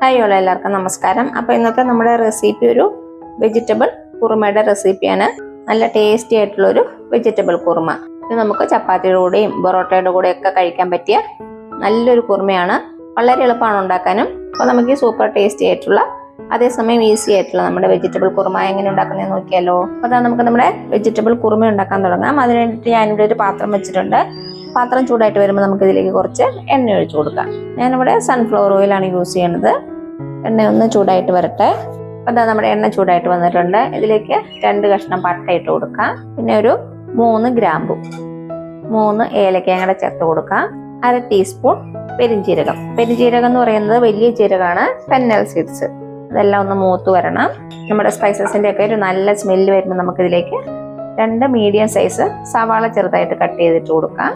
Hi ഓള എല്ലാവർക്കും നമസ്കാരം. അപ്പോൾ ഇന്നത്തെ നമ്മുടെ റെസിപ്പി ഒരു വെജിറ്റബിൾ കുറുമയുടെ റെസിപ്പിയാണ് നല്ല ടേസ്റ്റി ആയിട്ടുള്ളൊരു വെജിറ്റബിൾ കുറുമ. ഇത് നമുക്ക് ചപ്പാത്തിയുടെ കൂടെയും പൊറോട്ടയുടെ കൂടെ ഒക്കെ കഴിക്കാൻ പറ്റിയ നല്ലൊരു കുറുമയാണ്. വളരെ എളുപ്പമാണ് ഉണ്ടാക്കാനും. അപ്പോൾ നമുക്ക് ഈ സൂപ്പർ ടേസ്റ്റി ആയിട്ടുള്ള അതേസമയം ഈസി ആയിട്ടുള്ള നമ്മുടെ വെജിറ്റബിൾ കുറുമ എങ്ങനെ ഉണ്ടാക്കുന്നത് നോക്കിയാലോ. അപ്പോൾ അതാ നമുക്ക് നമ്മുടെ വെജിറ്റബിൾ കുറുമ ഉണ്ടാക്കാൻ തുടങ്ങാം. അതിന് വേണ്ടിയിട്ട് ഞാനിവിടെ ഒരു പാത്രം വെച്ചിട്ടുണ്ട്. പാത്രം ചൂടായിട്ട് വരുമ്പോൾ നമുക്ക് ഇതിലേക്ക് കുറച്ച് എണ്ണ ഒഴിച്ചു കൊടുക്കാം. ഞാനിവിടെ സൺഫ്ലവർ ഓയിലാണ് യൂസ് ചെയ്യുന്നത് എണ്ണ ഒന്ന് ചൂടായിട്ട് വരട്ടെ. അപ്പോൾ എന്താ നമ്മുടെ എണ്ണ ചൂടായിട്ട് വന്നിട്ടുണ്ട്. ഇതിലേക്ക് രണ്ട് കഷ്ണം പട്ട ഇട്ട് കൊടുക്കാം. പിന്നെ ഒരു മൂന്ന് ഗ്രാമ്പു മൂന്ന് ഏലക്കയും കൂടെ ചേർത്ത് കൊടുക്കാം. അര ടീസ്പൂൺ പെരിഞ്ജീരകം പെരിഞ്ജീരകം എന്ന് പറയുന്നത് വലിയ ജീരകമാണ് പെന്നൽ സീഡ്സ് അതെല്ലാം ഒന്ന് മൂത്ത് വരണം. നമ്മുടെ സ്പൈസസിന്റെ ഒക്കെ ഒരു നല്ല സ്മെല്ല് വരുമ്പോൾ നമുക്കിതിലേക്ക് രണ്ട് മീഡിയം സൈസ് സവാള ചെറുതായിട്ട് കട്ട് ചെയ്തിട്ട് കൊടുക്കാം.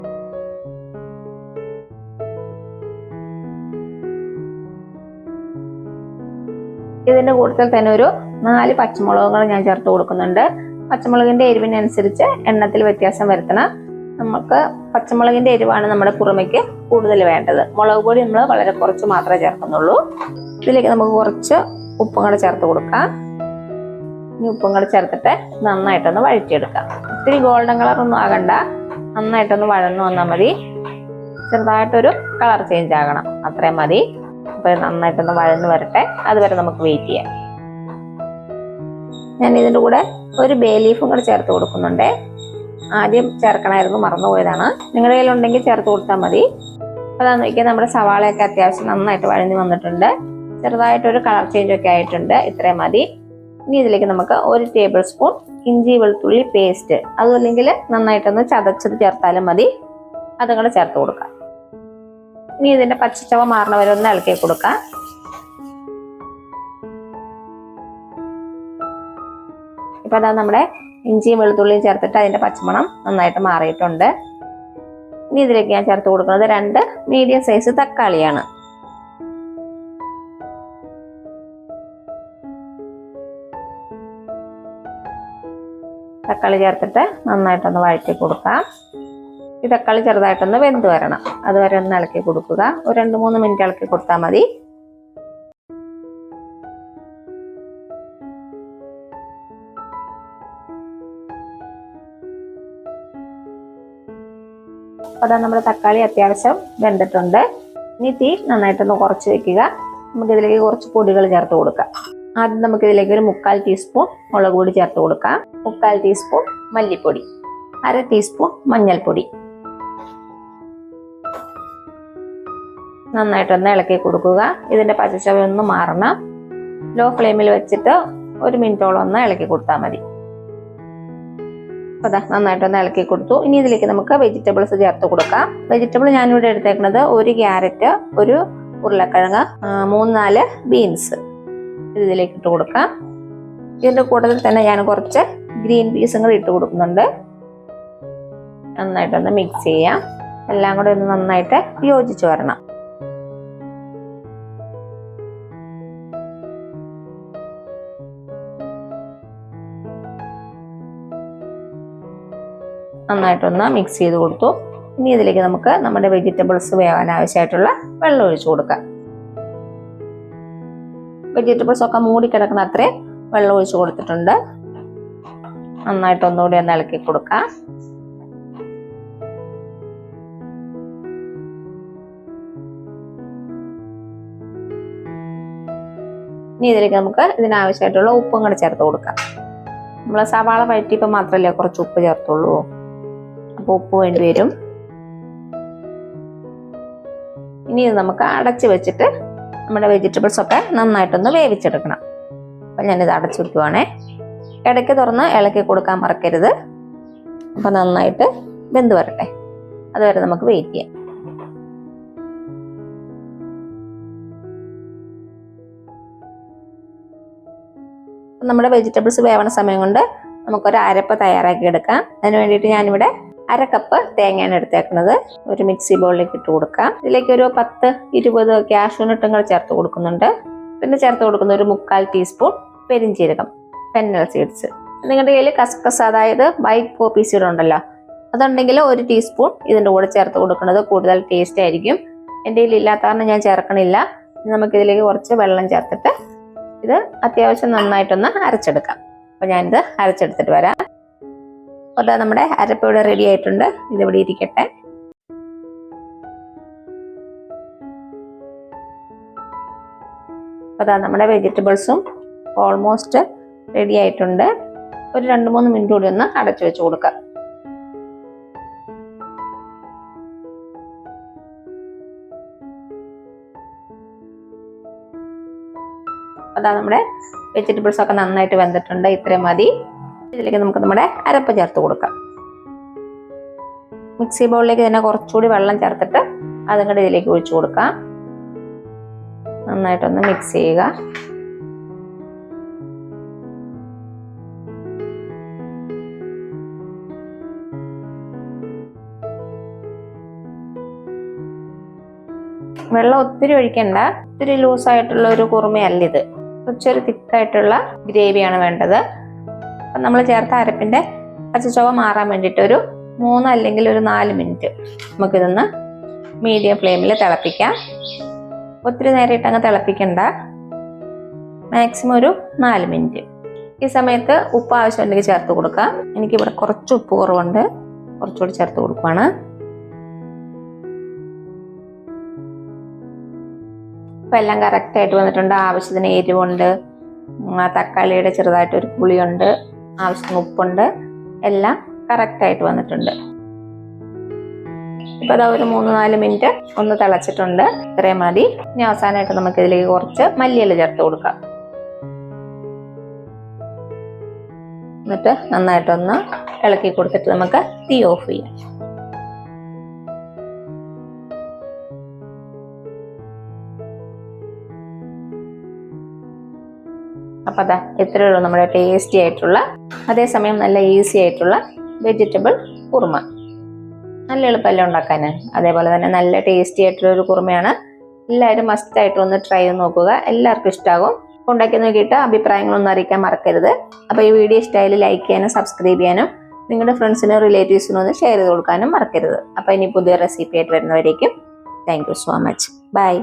ഇതിന്റെ കൂട്ടത്തിൽ തന്നെ ഒരു നാല് പച്ചമുളകുകൾ ഞാൻ ചേർത്ത് കൊടുക്കുന്നുണ്ട്. പച്ചമുളകിന്റെ എരിവിനനുസരിച്ച് എണ്ണത്തിൽ വ്യത്യാസം വരുത്തണം നമുക്ക് പച്ചമുളകിന്റെ എരിവാണ് നമ്മുടെ കുറുമയ്ക്ക് കൂടുതൽ വേണ്ടത്. മുളക് പൊടി നമ്മൾ വളരെ കുറച്ച് മാത്രമേ ചേർക്കുന്നുള്ളൂ. ഇതിലേക്ക് നമുക്ക് കുറച്ച് ഉപ്പും കൂടെ ചേർത്ത് കൊടുക്കാം. ഇനി ഉപ്പും കൂടെ ചേർത്തിട്ട് നന്നായിട്ടൊന്ന് വഴറ്റിയെടുക്കാം. ഒത്തിരി ഗോൾഡൻ കളർ ഒന്നും ആകണ്ട. നന്നായിട്ടൊന്ന് വഴന്നു വന്നാൽ മതി. ചെറുതായിട്ടൊരു കളർ ചേഞ്ച് ആകണം. അത്രയും മതി. അപ്പൊ ഇത് നന്നായിട്ടൊന്ന് വഴന്ന് വരട്ടെ. അതുവരെ നമുക്ക് വെയിറ്റ് ചെയ്യാം. ഞാൻ ഇതിന്റെ കൂടെ ഒരു ബേ ലീഫും കൂടെ ചേർത്ത് കൊടുക്കുന്നുണ്ട്. ആദ്യം ചേർക്കണമായിരുന്നു മറന്നുപോയതാണ്. നിങ്ങളുടെ കയ്യിലുണ്ടെങ്കിൽ ചേർത്ത് കൊടുത്താൽ മതി. അപ്പോൾ അതാ നോക്കിയാൽ നമ്മുടെ സവാളയൊക്കെ അത്യാവശ്യം നന്നായിട്ട് വഴഞ്ഞു വന്നിട്ടുണ്ട്. ചെറുതായിട്ടൊരു കളർ ചേഞ്ച് ഒക്കെ ആയിട്ടുണ്ട്. ഇത്രയും മതി. ഇനി ഇതിലേക്ക് നമുക്ക് ഒരു ടേബിൾ സ്പൂൺ ഇഞ്ചി വെളുത്തുള്ളി പേസ്റ്റ് അതുമല്ലെങ്കിൽ നന്നായിട്ടൊന്ന് ചതച്ചത് ചേർത്താലും മതി. അതും കൂടെ ചേർത്ത് കൊടുക്കാം. ഇനി ഇതിന്റെ പച്ചച്ചവ മാറണ വരെ ഒന്ന് ഇളക്കി കൊടുക്കാം. ഇപ്പൊ അതാ നമ്മുടെ ഇഞ്ചിയും വെളുത്തുള്ളിയും ചേർത്തിട്ട് അതിന്റെ പച്ചമണം നന്നായിട്ട് മാറിയിട്ടുണ്ട്. ഇനി ഇതിലേക്ക് ഞാൻ ചേർത്ത് കൊടുക്കുന്നത് രണ്ട് മീഡിയം സൈസ് തക്കാളിയാണ്. തക്കാളി ചേർത്തിട്ട് നന്നായിട്ടൊന്ന് വഴറ്റി കൊടുക്കാം. ഈ തക്കാളി ചെറുതായിട്ടൊന്ന് വെന്ത് വരണം. അതുവരെ ഒന്ന് ഇളക്കി കൊടുക്കുക. ഒരു രണ്ട് മൂന്ന് മിനിറ്റ് ഇളക്കി കൊടുത്താൽ മതി. അതാ നമ്മുടെ തക്കാളി അത്യാവശ്യം വെന്തിട്ടുണ്ട്. ഇനി തീ നന്നായിട്ടൊന്ന് കുറച്ച് വെക്കുക. നമുക്കിതിലേക്ക് കുറച്ച് പൊടികൾ ചേർത്ത് കൊടുക്കാം. ആദ്യം നമുക്കിതിലേക്ക് ഒരു മുക്കാൽ ടീസ്പൂൺ മുളക് പൊടി ചേർത്ത് കൊടുക്കാം. മുക്കാൽ ടീസ്പൂൺ മല്ലിപ്പൊടി. അര ടീസ്പൂൺ മഞ്ഞൾപ്പൊടി. നന്നായിട്ടൊന്ന് ഇളക്കി കൊടുക്കുക. ഇതിന്റെ പച്ചച്ചവ ഒന്ന് മാറണം. ലോ ഫ്ലെയിമിൽ വെച്ചിട്ട് ഒരു മിനിറ്റോളം ഒന്ന് ഇളക്കി കൊടുത്താൽ മതി. അപ്പൊ അതാ നന്നായിട്ടൊന്ന് ഇളക്കി കൊടുത്തു. ഇനി ഇതിലേക്ക് നമുക്ക് വെജിറ്റബിൾസ് ചേർത്ത് കൊടുക്കാം. വെജിറ്റബിൾ ഞാനിവിടെ എടുത്തേക്കുന്നത് ഒരു ക്യാരറ്റ് ഒരു ഉരുളക്കിഴങ്ങ് മൂന്ന് നാല് ബീൻസ് ഇതിലേക്ക് ഇട്ട് കൊടുക്കാം. ഇതിന്റെ കൂട്ടത്തിൽ തന്നെ ഞാൻ കുറച്ച് ഗ്രീൻ പീസും കൂടി ഇട്ട് കൊടുക്കുന്നുണ്ട്. നന്നായിട്ടൊന്ന് മിക്സ് ചെയ്യാം. എല്ലാം കൂടെ ഒന്ന് നന്നായിട്ട് യോജിച്ച് വരണം. നന്നായിട്ടൊന്ന് മിക്സ് ചെയ്ത് കൊടുത്തു. ഇനി ഇതിലേക്ക് നമുക്ക് നമ്മുടെ വെജിറ്റബിൾസ് വേവാൻ ആവശ്യമായിട്ടുള്ള വെള്ളം ഒഴിച്ചു കൊടുക്കാം. വെജിറ്റബിൾസ് ഒക്കെ മൂടി കിടക്കുന്ന അത്രയും വെള്ളം ഒഴിച്ചു കൊടുത്തിട്ടുണ്ട്. നന്നായിട്ട് ഒന്നുകൂടി ഒന്ന് ഇളക്കി കൊടുക്കാം. ഇനി ഇതിലേക്ക് നമുക്ക് ഇതിനാവശ്യമായിട്ടുള്ള ഉപ്പും കൂടെ ചേർത്ത് കൊടുക്കാം. നമ്മൾ സവാള വഴറ്റിയപ്പോൾ മാത്രമല്ലേ കുറച്ച് ഉപ്പ് ചേർത്തുള്ളൂ. അപ്പോൾ ഉപ്പ് വേണ്ടി വരും. ഇനി ഇത് നമുക്ക് അടച്ച് വെച്ചിട്ട് നമ്മുടെ വെജിറ്റബിൾസ് ഒക്കെ നന്നായിട്ടൊന്ന് വേവിച്ചെടുക്കണം. അപ്പം ഞാനിത് അടച്ചു വെക്കുവാണേ. ഇടയ്ക്ക് തുറന്ന് ഇളക്കി കൊടുക്കാൻ മറക്കരുത്. അപ്പം നന്നായിട്ട് വെന്ത് വരട്ടെ. അതുവരെ നമുക്ക് വെയിറ്റ് ചെയ്യാം. നമ്മുടെ വെജിറ്റബിൾസ് വേവണ സമയം കൊണ്ട് നമുക്കൊരു അരപ്പ് തയ്യാറാക്കി എടുക്കാം. അതിന് വേണ്ടിയിട്ട് ഞാനിവിടെ അര കപ്പ് തേങ്ങയാണ് എടുത്തേക്കുന്നത്. ഒരു മിക്സി ബൗളിലേക്ക് ഇട്ട് കൊടുക്കാം. ഇതിലേക്ക് ഒരു പത്ത് ഇരുപത് കാഷ്യൂനട്ടും കൂടെ ചേർത്ത് കൊടുക്കുന്നുണ്ട്. പിന്നെ ചേർത്ത് കൊടുക്കുന്ന ഒരു മുക്കാൽ ടീസ്പൂൺ പെരിഞ്ചീരകം ഫെന്നൽ സീഡ്സ്. നിങ്ങളുടെ കയ്യിൽ കസ്കസ് അതായത് വൈറ്റ് പോപ്പി സീഡ് ഉണ്ടല്ലോ അതുണ്ടെങ്കിൽ ഒരു ടീസ്പൂൺ ഇതിന്റെ കൂടെ ചേർത്ത് കൊടുക്കുന്നത് കൂടുതൽ ടേസ്റ്റ് ആയിരിക്കും. എന്റെ കയ്യിൽ ഇല്ലാത്ത കാരണം ഞാൻ ചേർക്കണില്ല. നമുക്കിതിലേക്ക് കുറച്ച് വെള്ളം ചേർത്തിട്ട് ഇത് അത്യാവശ്യം നന്നായിട്ടൊന്ന് അരച്ചെടുക്കാം. അപ്പോൾ ഞാനിത് അരച്ചെടുത്തിട്ട് വരാം. അതാ നമ്മുടെ അരപ്പ് റെഡി ആയിട്ടുണ്ട്. ഇതിവിടെ ഇരിക്കട്ടെ. അതാ നമ്മുടെ വെജിറ്റബിൾസും ഓൾമോസ്റ്റ് റെഡി ആയിട്ടുണ്ട്. ഒരു രണ്ട് മൂന്ന് മിനിറ്റ് കൂടി ഒന്ന് അടച്ചു വെച്ച് കൊടുക്കാം. അതാ നമ്മുടെ വെജിറ്റബിൾസ് ഒക്കെ നന്നായിട്ട് വെന്തിട്ടുണ്ട്. ഇത്രയും മതി. ഇതിലേക്ക് നമുക്ക് നമ്മുടെ അരപ്പ് ചേർത്ത് കൊടുക്കാം. മിക്സി ബൗളിലേക്ക് തന്നെ കുറച്ചുകൂടി വെള്ളം ചേർത്തിട്ട് അതും കൂടി ഇതിലേക്ക് ഒഴിച്ചു കൊടുക്കാം. നന്നായിട്ടൊന്ന് മിക്സ് ചെയ്യുക. വെള്ളം ഒത്തിരി ഒഴിക്കണ്ട. ഒത്തിരി ലൂസായിട്ടുള്ള ഒരു കുറുമയല്ല ഇത്. കുറച്ചൊരു തിക്കായിട്ടുള്ള ഗ്രേവിയാണ് വേണ്ടത്. അപ്പം നമ്മൾ ചേർത്ത അരപ്പിന്റെ പച്ചച്ചുവ മാറാൻ വേണ്ടിയിട്ട് ഒരു മൂന്ന് അല്ലെങ്കിൽ ഒരു നാല് മിനിറ്റ് നമുക്കിതൊന്ന് മീഡിയം ഫ്ലെയിമിൽ തിളപ്പിക്കാം. ഒത്തിരി നേരം ഇട്ടങ്ങ് തിളപ്പിക്കണ്ട. മാക്സിമം ഒരു നാല് മിനിറ്റ്. ഈ സമയത്ത് ഉപ്പ് ആവശ്യമുണ്ടെങ്കിൽ ചേർത്ത് കൊടുക്കാം. എനിക്കിവിടെ കുറച്ച് ഉപ്പ് കുറവുണ്ട്. കുറച്ചുകൂടി ചേർത്ത് കൊടുക്കുവാണ്. ഇപ്പം എല്ലാം കറക്റ്റായിട്ട് വന്നിട്ടുണ്ട്. ആവശ്യത്തിന് എരിവുണ്ട്. തക്കാളിയുടെ ചെറുതായിട്ടൊരു പുളിയുണ്ട്. ആവശ്യത്തിന് ഉപ്പുണ്ട്. എല്ലാം കറക്റ്റായിട്ട് വന്നിട്ടുണ്ട്. ഇപ്പോൾ അതാ ഒരു മൂന്ന് നാല് മിനിറ്റ് ഒന്ന് തിളച്ചിട്ടുണ്ട്. ഇത്രയും മതി. ഇനി അവസാനമായിട്ട് നമുക്ക് ഇതിലേക്ക് കുറച്ച് മല്ലിയില ചേർത്ത് കൊടുക്കാം. എന്നിട്ട് നന്നായിട്ടൊന്ന് ഇളക്കി കൊടുത്തിട്ട് നമുക്ക് തീ ഓഫ് ചെയ്യാം. അപ്പം അതാ ഇത്രയേ ഉള്ളൂ നമ്മുടെ ടേസ്റ്റി ആയിട്ടുള്ള അതേസമയം നല്ല ഈസി ആയിട്ടുള്ള വെജിറ്റബിൾ കുറുമ. നല്ല എളുപ്പമല്ല ഉണ്ടാക്കാൻ അതേപോലെ തന്നെ നല്ല ടേസ്റ്റി ആയിട്ടുള്ള ഒരു കുറുമയാണ്. എല്ലാവരും മസ്റ്റ് ആയിട്ട് ഒന്ന് ട്രൈ ചെയ്ത് നോക്കുക. എല്ലാവർക്കും ഇഷ്ടമാകും ഉണ്ടാക്കി നോക്കിയിട്ട് അഭിപ്രായങ്ങളൊന്നും അറിയിക്കാൻ മറക്കരുത്. അപ്പോൾ ഈ വീഡിയോ ഇഷ്ടമായാലും ലൈക്ക് ചെയ്യാനും സബ്സ്ക്രൈബ് ചെയ്യാനും നിങ്ങളുടെ ഫ്രണ്ട്സിനും റിലേറ്റീവ്സിനും ഒന്ന് ഷെയർ ചെയ്ത് കൊടുക്കാനും മറക്കരുത്. അപ്പോൾ ഇനി പുതിയ റെസിപ്പി ആയിട്ട് വരുന്നവരേക്കും thank you so much bye